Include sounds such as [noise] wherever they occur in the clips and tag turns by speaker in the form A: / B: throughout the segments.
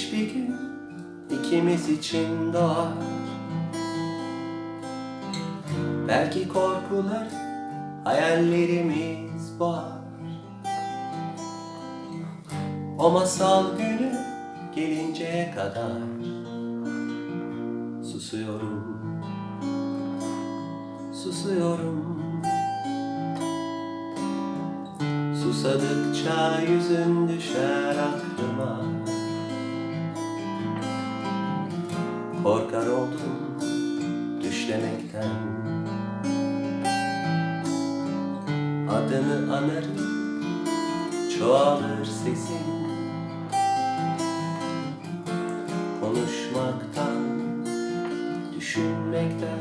A: güneş bir gün ikimiz için doğar. Belki korkular hayallerimiz boğar. O masal günü gelinceye kadar Susuyorum Susuyorum. Susadıkça yüzün düşer aklıma Korkar oldum düşlemekten. Adını anarım çoğalır sesin. Konuşmaktan, düşünmekten,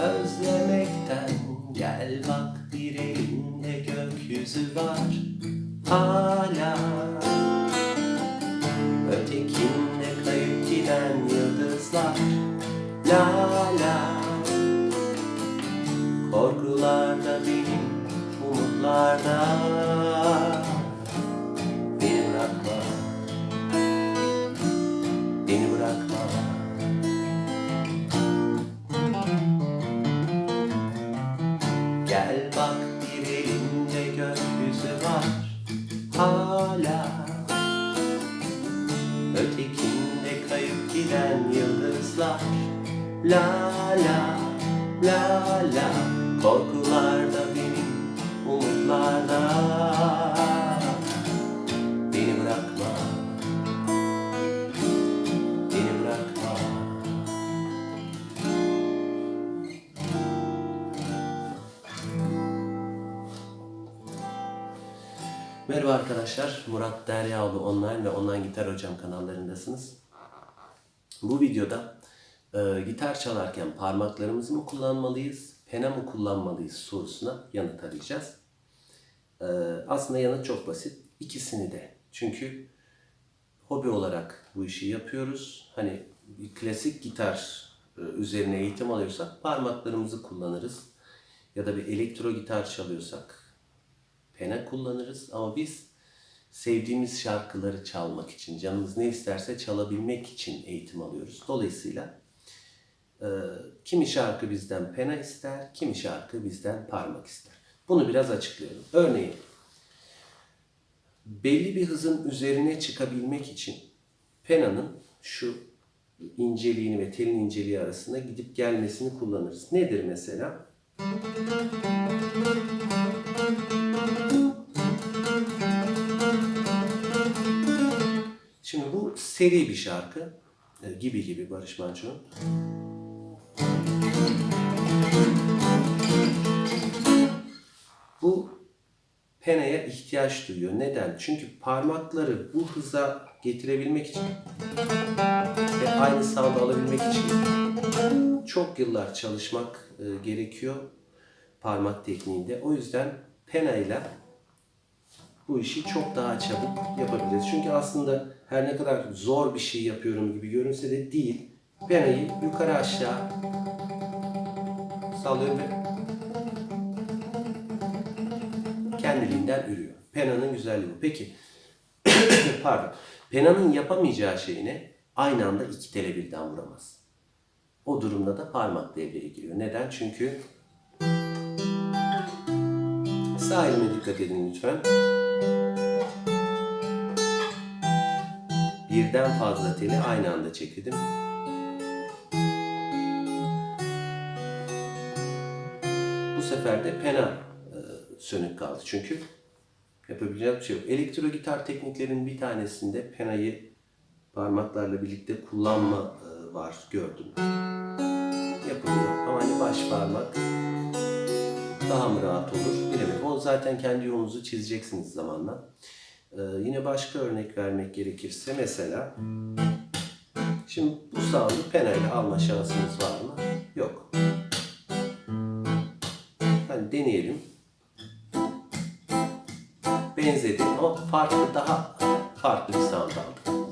A: özlemekten. Gel bak bir elinde gökyüzü var. Hala giden yıldızlar La la. Korkularda benim umutlarda Beni bırakma. Beni bırakma giden yıldızlar. La la la la. Korkularda benim umutlarda Beni bırakma. Beni bırakma. Merhaba arkadaşlar, Murat Deryaoğlu online ve online gitar hocam kanallarındasınız. Bu videoda e, gitar çalarken parmaklarımızı mı kullanmalıyız, pena mı kullanmalıyız sorusuna yanıt arayacağız. E, aslında yanıt çok basit. İkisini de. Çünkü hobi olarak bu işi yapıyoruz. Hani klasik gitar e, üzerine eğitim alıyorsak parmaklarımızı kullanırız. Ya da bir elektro gitar çalıyorsak pena kullanırız ama biz sevdiğimiz şarkıları çalmak için, canımız ne isterse çalabilmek için eğitim alıyoruz. Dolayısıyla e, kimi şarkı bizden pena ister, kimi şarkı bizden parmak ister. Bunu biraz açıklayalım. Örneğin belli bir hızın üzerine çıkabilmek için penanın şu inceliğini ve telin inceliği arasında gidip gelmesini kullanırız. Nedir mesela? Şimdi seri bir şarkı. e, Gibi gibi Barış Manço'nun. Bu penaya ihtiyaç duyuyor. Neden? Çünkü parmakları bu hıza getirebilmek için ve aynı sound'u alabilmek için çok yıllar çalışmak e, gerekiyor parmak tekniğinde. O yüzden penayla bu işi çok daha çabuk yapabiliriz. Çünkü aslında her ne kadar zor bir şey yapıyorum gibi görünse de değil. Penayı yukarı aşağı sallıyorum ve kendiliğinden ürüyor. Pena'nın güzelliği bu. Peki, [coughs] pardon. Pena'nın yapamayacağı şey ne? Aynı anda iki tele birden vuramaz. O durumda da parmak devreye giriyor. Neden? Çünkü sağ elime dikkat edin lütfen. Birden fazla teli aynı anda çektim. Bu sefer de pena e, sönük kaldı. Çünkü yapabileceğim bir şey yok. Elektro gitar tekniklerinin bir tanesinde penayı parmaklarla birlikte kullanma e, var gördüm. Yapılıyor ama hani baş parmak daha mı rahat olur bilemedim. O zaten kendi yolunuzu çizeceksiniz zamanla. Ee, yine başka örnek vermek gerekirse mesela şimdi bu sound'u penayla alma şansınız var mı? Yok. Hani deneyelim. Benzedi ama farklı daha farklı bir sound aldık.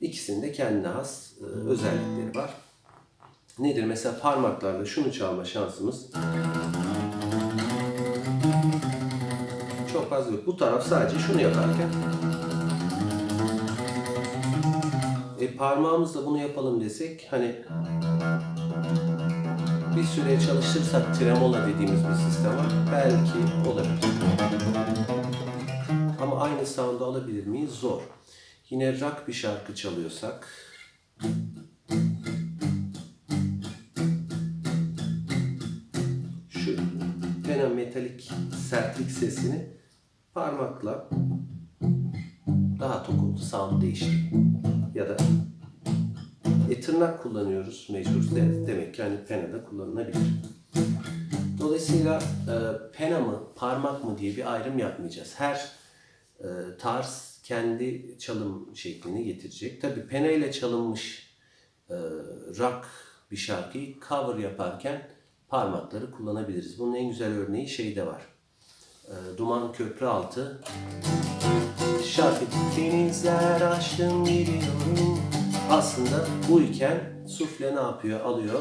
A: Ee, de kendine has e, özellikleri var. Nedir? Mesela parmaklarla şunu çalma şansımız çok yok. Bu taraf sadece şunu yaparken. E parmağımızla bunu yapalım desek hani bir süre çalıştırsak tremola dediğimiz bir sistem var. Belki olabilir. Ama aynı sound'u alabilir miyiz? Zor. Yine rock bir şarkı çalıyorsak şu pena metalik sertlik sesini parmakla daha tok sound değiştir. Ya da e, tırnak kullanıyoruz mecbur. De- Demek ki hani pena da kullanılabilir. Dolayısıyla e, pena mı, parmak mı diye bir ayrım yapmayacağız. Her e, tarz kendi çalım şeklini getirecek. Tabii pena ile çalınmış e, rock bir şarkıyı cover yaparken parmakları kullanabiliriz. Bunun en güzel örneği şeyde var. E, Duman Köprü Altı Şarkı denizler aşkım gidiyorum. Aslında bu iken sufle ne yapıyor? Alıyor.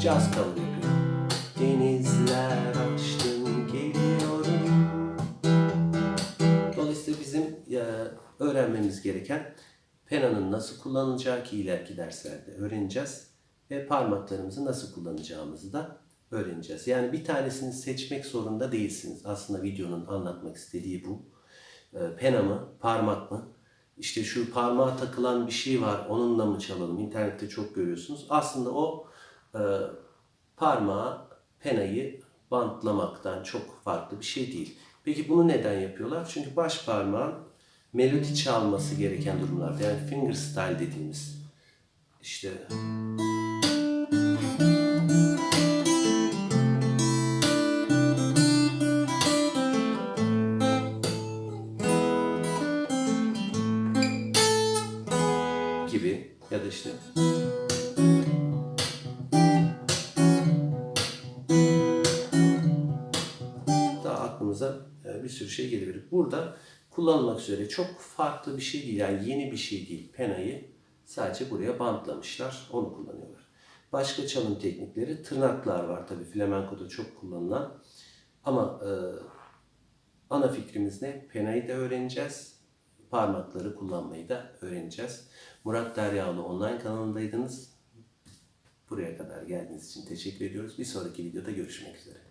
A: Caz cover. Denizler aşkım geliyorum. Dolayısıyla bizim e, öğrenmemiz gereken penanın nasıl kullanılacağı ki ileriki derslerde öğreneceğiz. Ve parmaklarımızı nasıl kullanacağımızı da öğreneceğiz. Yani bir tanesini seçmek zorunda değilsiniz. Aslında videonun anlatmak istediği bu. E, pena mı, parmak mı? İşte şu parmağa takılan bir şey var, onunla mı çalalım? İnternette çok görüyorsunuz. Aslında o e, parmağa penayı bantlamaktan çok farklı bir şey değil. Peki bunu neden yapıyorlar? Çünkü baş parmağın melodi çalması gereken durumlarda yani fingerstyle dediğimiz işte gibi ya da işte daha aklımıza e, bir sürü şey gelebilir. Burada kullanılmak üzere çok farklı bir şey değil. Yani yeni bir şey değil. Penayı sadece buraya bantlamışlar. Onu kullanıyorlar. Başka çalım teknikleri tırnaklar var tabii flamenkoda çok kullanılan. Ama e, ana fikrimiz ne? Penayı da öğreneceğiz. Parmakları kullanmayı da öğreneceğiz. Murat Deryaoğlu online kanalındaydınız. Buraya kadar geldiğiniz için teşekkür ediyoruz. Bir sonraki videoda görüşmek üzere.